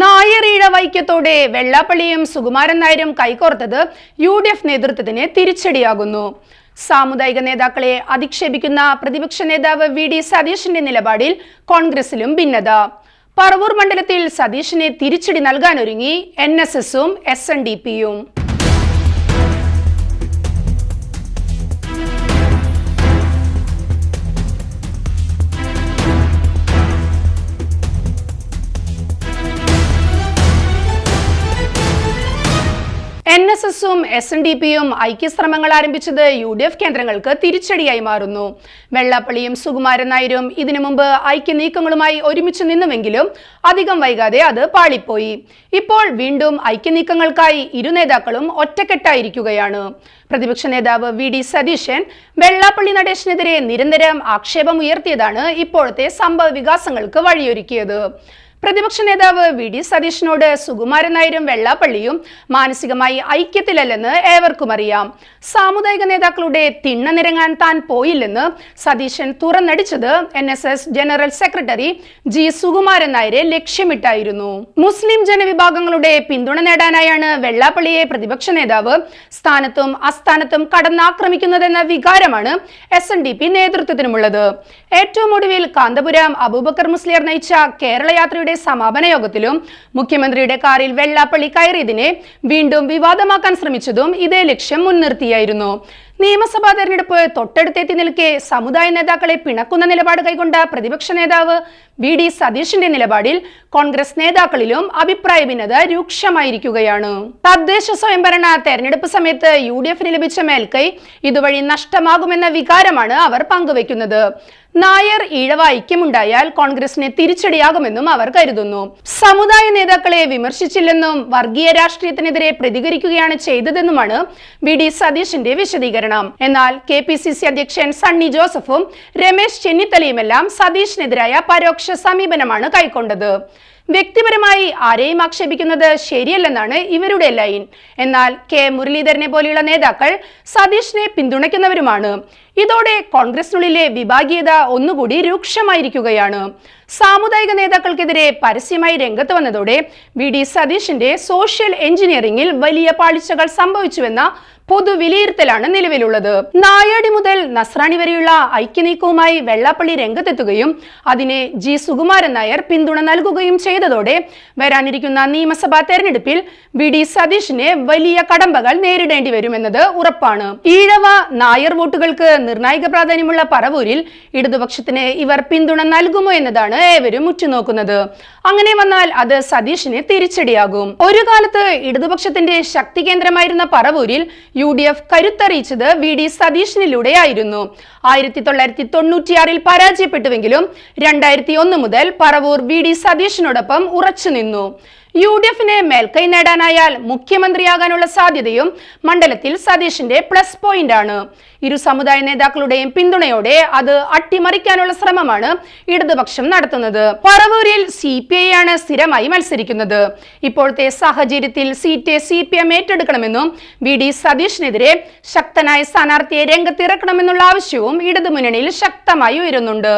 നായർ വൈക്യത്തോടെ വെള്ളാപ്പള്ളിയും സുകുമാരൻ നായരും കൈകോർത്തത് U D F നേതൃത്വത്തിന് തിരിച്ചടിയാകുന്നു. സാമുദായിക നേതാക്കളെ അധിക്ഷേപിക്കുന്ന പ്രതിപക്ഷ നേതാവ് വി ഡി സതീഷിന്റെ നിലപാടിൽ കോൺഗ്രസിലും ഭിന്നത. പറവൂർ മണ്ഡലത്തിൽ സതീഷിനെ തിരിച്ചടി നൽകാനൊരുങ്ങി എൻ എസ് എസും എസ് എൻ ഡി പിയും. എസ് എസും എസ് എൻ ഡി പിയും ഐക്യശ്രമങ്ങൾ ആരംഭിച്ചത് യു ഡി എഫ് കേന്ദ്രങ്ങൾക്ക് തിരിച്ചടിയായി മാറുന്നു. വെള്ളാപ്പള്ളിയും സുകുമാരൻ നായരും ഇതിനു മുമ്പ് ഐക്യനീക്കങ്ങളുമായി ഒരുമിച്ച് നിന്നുവെങ്കിലും അധികം വൈകാതെ അത് പാളിപ്പോയി. ഇപ്പോൾ വീണ്ടും ഐക്യനീക്കങ്ങൾക്കായി ഇരു നേതാക്കളും ഒറ്റക്കെട്ടായിരിക്കുകയാണ്. പ്രതിപക്ഷ നേതാവ് വി ഡി സതീശൻ വെള്ളാപ്പള്ളി നടേശനെതിരെ നിരന്തരം ആക്ഷേപം ഉയർത്തിയതാണ് ഇപ്പോഴത്തെ സംഭവ വികാസങ്ങൾക്ക് വഴിയൊരുക്കിയത്. പ്രതിപക്ഷ നേതാവ് വി ഡി സതീഷിനോട് സുകുമാരൻ നായരും വെള്ളാപ്പള്ളിയും മാനസികമായി ഐക്യത്തിലല്ലെന്ന് ഏവർക്കും അറിയാം. സാമുദായിക നേതാക്കളുടെ തിണ്ണ നിരങ്ങാൻ താൻ പോയില്ലെന്ന് Satheesan തുറന്നടിച്ചത് N S S general secretary G Sukumaran നായരെ ലക്ഷ്യമിട്ടായിരുന്നു. മുസ്ലിം ജനവിഭാഗങ്ങളുടെ പിന്തുണ നേടാനായാണ് വെള്ളാപ്പള്ളിയെ പ്രതിപക്ഷ നേതാവ് സ്ഥാനത്തും അസ്ഥാനത്തും കടന്നാക്രമിക്കുന്നതെന്ന വികാരമാണ് എസ് എൻ ഡി പി നേതൃത്വത്തിനുമുള്ളത്. ഏറ്റവും ഒടുവിൽ കാന്തപുരം അബൂബക്കർ മുസ്ലിയർ നയിച്ച കേരള യാത്രയുടെ സമാപന യോഗത്തിലും മുഖ്യമന്ത്രിയുടെ കാറിൽ വെള്ളാപ്പള്ളി കയറിയതിനെ വീണ്ടും വിവാദമാക്കാൻ ശ്രമിച്ചതും ഇതേ ലക്ഷ്യം മുൻനിർത്തിയായിരുന്നു. നിയമസഭാ തെരഞ്ഞെടുപ്പ് തൊട്ടടുത്തെത്തി നിൽക്കെ സമുദായ നേതാക്കളെ പിണക്കുന്ന നിലപാട് കൈകൊണ്ട പ്രതിപക്ഷ നേതാവ് വി ഡി സതീഷിന്റെ നിലപാടിൽ കോൺഗ്രസ് നേതാക്കളിലും അഭിപ്രായ ഭിന്നത രൂക്ഷമായിരിക്കുകയാണ്. തദ്ദേശ സ്വയംഭരണ തെരഞ്ഞെടുപ്പ് സമയത്ത് യു ഡി എഫിന് ലഭിച്ച മേൽക്കൈ ഇതുവഴി നഷ്ടമാകുമെന്ന വികാരമാണ് അവർ പങ്കുവെക്കുന്നത്. നായർ ഈഴവ ഐക്യമുണ്ടായാൽ കോൺഗ്രസിന് തിരിച്ചടിയാകുമെന്നും അവർ കരുതുന്നു. സമുദായ നേതാക്കളെ വിമർശിച്ചില്ലെന്നും വർഗീയ രാഷ്ട്രീയത്തിനെതിരെ പ്രതികരിക്കുകയാണ് ചെയ്തതെന്നുമാണ് വി ഡി സതീഷിന്റെ വിശദീകരണം. എന്നാൽ കെ പി സി സി അധ്യക്ഷൻ സണ്ണി ജോസഫും രമേശ് ചെന്നിത്തലയുമെല്ലാം സതീഷിനെതിരായ പരോക്ഷ സമീപനമാണ് കൈക്കൊണ്ടത്. വ്യക്തിപരമായി ആരെയും ആക്ഷേപിക്കുന്നത് ശരിയല്ലെന്നാണ് ഇവരുടെ ലൈൻ. എന്നാൽ കെ മുരളീധരനെ പോലെയുള്ള നേതാക്കൾ സതീഷിനെ പിന്തുണയ്ക്കുന്നവരുമാണ്. ഇതോടെ കോൺഗ്രസിനുള്ളിലെ വിഭാഗീയത ഒന്നുകൂടി രൂക്ഷമായിരിക്കുകയാണ്. സാമുദായിക നേതാക്കൾക്കെതിരെ പരസ്യമായി രംഗത്ത് വന്നതോടെ വി ഡി സതീഷിന്റെ സോഷ്യൽ എഞ്ചിനീയറിംഗിൽ വലിയ പാളിച്ചകൾ സംഭവിച്ചുവെന്ന പൊതു വിലയിരുത്തലാണ് നിലവിലുള്ളത്. നായാടി മുതൽ നസ്രാണി വരെയുള്ള ഐക്യനീക്കവുമായി വെള്ളാപ്പള്ളി രംഗത്തെത്തുകയും അതിനെ ജി സുകുമാരൻ നായർ പിന്തുണ നൽകുകയും ചെയ്തതോടെ വരാനിരിക്കുന്ന നിയമസഭാ തെരഞ്ഞെടുപ്പിൽ വി ഡി സതീഷിന് വലിയ കടമ്പകൾ നേരിടേണ്ടി വരുമെന്നത് ഉറപ്പാണ്. ഈഴവ നായർ വോട്ടുകൾക്ക് നിർണായക പ്രാധാന്യമുള്ള പറവൂരിൽ ഇടതുപക്ഷത്തിന് ഇവർ പിന്തുണ നൽകുമോ എന്നതാണ് ഏവരും ഉറ്റുനോക്കുന്നത്. അങ്ങനെ വന്നാൽ അത് സതീഷിന് തിരിച്ചടിയാകും. ഒരു കാലത്ത് ഇടതുപക്ഷത്തിന്റെ ശക്തി കേന്ദ്രമായിരുന്ന പറവൂരിൽ യു ഡി എഫ് കരുത്തറിയിച്ചത് വി ഡി സതീഷിനിലൂടെയായിരുന്നു. ആയിരത്തി തൊള്ളായിരത്തി തൊണ്ണൂറ്റിയാറിൽ പരാജയപ്പെട്ടുവെങ്കിലും രണ്ടായിരത്തി ഒന്ന് മുതൽ പറവൂർ വി ഡി സതീഷിനോടൊപ്പം ഉറച്ചു നിന്നു. യു ഡി എഫിന് മേൽക്കൈ നേടാനായാൽ മുഖ്യമന്ത്രിയാകാനുള്ള സാധ്യതയും മണ്ഡലത്തിൽ സതീഷിന്റെ പ്ലസ് പോയിന്റ് ആണ്. ഇരു സമുദായ നേതാക്കളുടെയും പിന്തുണയോടെ അത് അട്ടിമറിക്കാനുള്ള ശ്രമമാണ് ഇടതുപക്ഷം നടത്തുന്നത്. പറവൂരിൽ സി പി ഐ ആണ് സ്ഥിരമായി മത്സരിക്കുന്നത്. ഇപ്പോഴത്തെ സാഹചര്യത്തിൽ സീറ്റ് സി പി എം ഏറ്റെടുക്കണമെന്നും വി ഡി സതീഷിനെതിരെ ശക്തനായ സ്ഥാനാർത്ഥിയെ രംഗത്തിറക്കണമെന്നുള്ള ആവശ്യവും ഇടതുമുന്നണിയിൽ ശക്തമായി ഉയരുന്നുണ്ട്.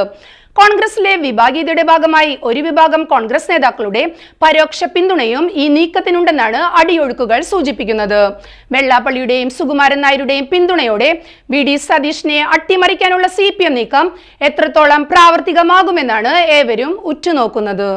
കോൺഗ്രസിലെ വിഭാഗീയതയുടെ ഭാഗമായി ഒരു വിഭാഗം കോൺഗ്രസ് നേതാക്കളുടെ പരോക്ഷ പിന്തുണയും ഈ നീക്കത്തിനുണ്ടെന്നാണ് അടിയൊഴുക്കുകൾ സൂചിപ്പിക്കുന്നത്. വെള്ളാപ്പള്ളിയുടെയും സുകുമാരൻ നായരുടെയും പിന്തുണയോടെ വി. ഡി. സതീഷിനെ അട്ടിമറിക്കാനുള്ള സി നീക്കം എത്രത്തോളം പ്രാവർത്തികമാകുമെന്നാണ് ഏവരും ഉറ്റുനോക്കുന്നത്.